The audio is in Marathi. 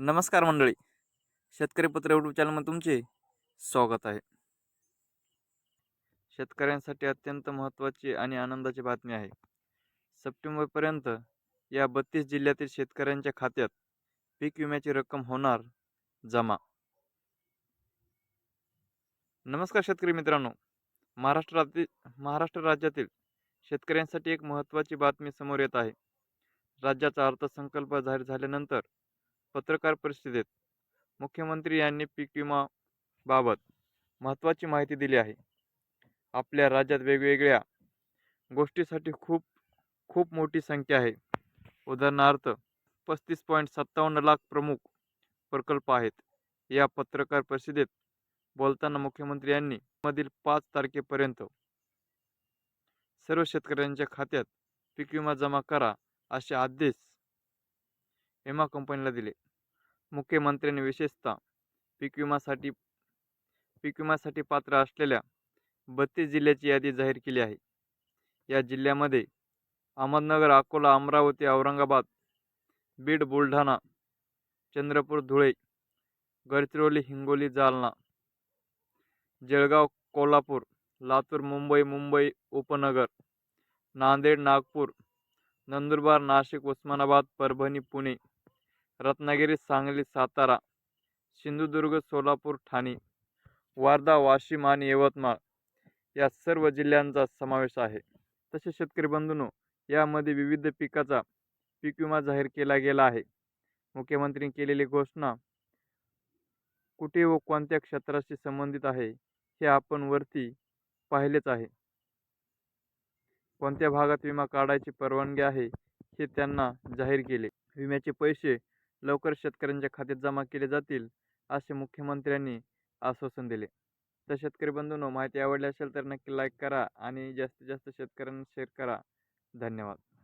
नमस्कार मंडळी. शेतकरी पत्र युट्यूब चॅनलमध्ये तुमचे स्वागत आहे. शेतकऱ्यांसाठी अत्यंत महत्त्वाची आणि आनंदाची बातमी आहे. सप्टेंबरपर्यंत या बत्तीस जिल्ह्यातील शेतकऱ्यांच्या खात्यात पीक विम्याची रक्कम होणार जमा. नमस्कार शेतकरी मित्रांनो. महाराष्ट्रातील महाराष्ट्र राज्यातील शेतकऱ्यांसाठी एक महत्त्वाची बातमी समोर येत आहे. राज्याचा अर्थसंकल्प जाहीर झाल्यानंतर पत्रकार परिषदेत मुख्यमंत्री यांनी पीक विमाबाबत महत्त्वाची माहिती दिली आहे. आपल्या राज्यात वेगवेगळ्या गोष्टीसाठी खूप खूप मोठी संख्या आहे. उदाहरणार्थ पस्तीस पॉईंट सत्तावन्न लाख प्रमुख प्रकल्प आहेत. या पत्रकार परिषदेत बोलताना मुख्यमंत्री यांनी मधील पाच तारखेपर्यंत सर्व शेतकऱ्यांच्या खात्यात पीक विमा जमा करा असे आदेश विमा कंपनीला दिले. मुख्यमंत्र्यांनी विशेषतः पीक विमासाठी पीक विमासाठी पात्र असलेल्या बत्तीस जिल्ह्याची यादी जाहीर केली आहे. या जिल्ह्यामध्ये अहमदनगर अकोला अमरावती औरंगाबाद बीड बुलढाणा चंद्रपूर धुळे गडचिरोली हिंगोली जालना जळगाव कोल्हापूर लातूर मुंबई मुंबई उपनगर नांदेड नागपूर नंदुरबार नाशिक उस्मानाबाद परभणी पुणे रत्नागिरी सांगली सातारा सिंधुदुर्ग सोलापूर ठाणे वार्धा वाशिम आणि यवतमाळ या सर्व जिल्ह्यांचा समावेश आहे. तसे शेतकरी बंधूंनो यामध्ये विविध पिकाचा पीक विमा जाहीर केला गेला आहे. मुख्यमंत्र्यांनी केलेली घोषणा कुठे व कोणत्या क्षेत्राशी संबंधित आहे हे आपण वरती पाहिलेच आहे. कोणत्या भागात विमा काढायची परवानगी आहे हे त्यांना जाहीर केले. विम्याचे पैसे लवकर शेतकऱ्यांच्या खात्यात जमा केले जातील असे मुख्यमंत्र्यांनी आश्वासन दिले. तर शेतकरी बंधूंनो माहिती आवडली असेल तर नक्की लाईक करा आणि जास्तीत जास्त शेतकऱ्यांना शेअर करा. धन्यवाद.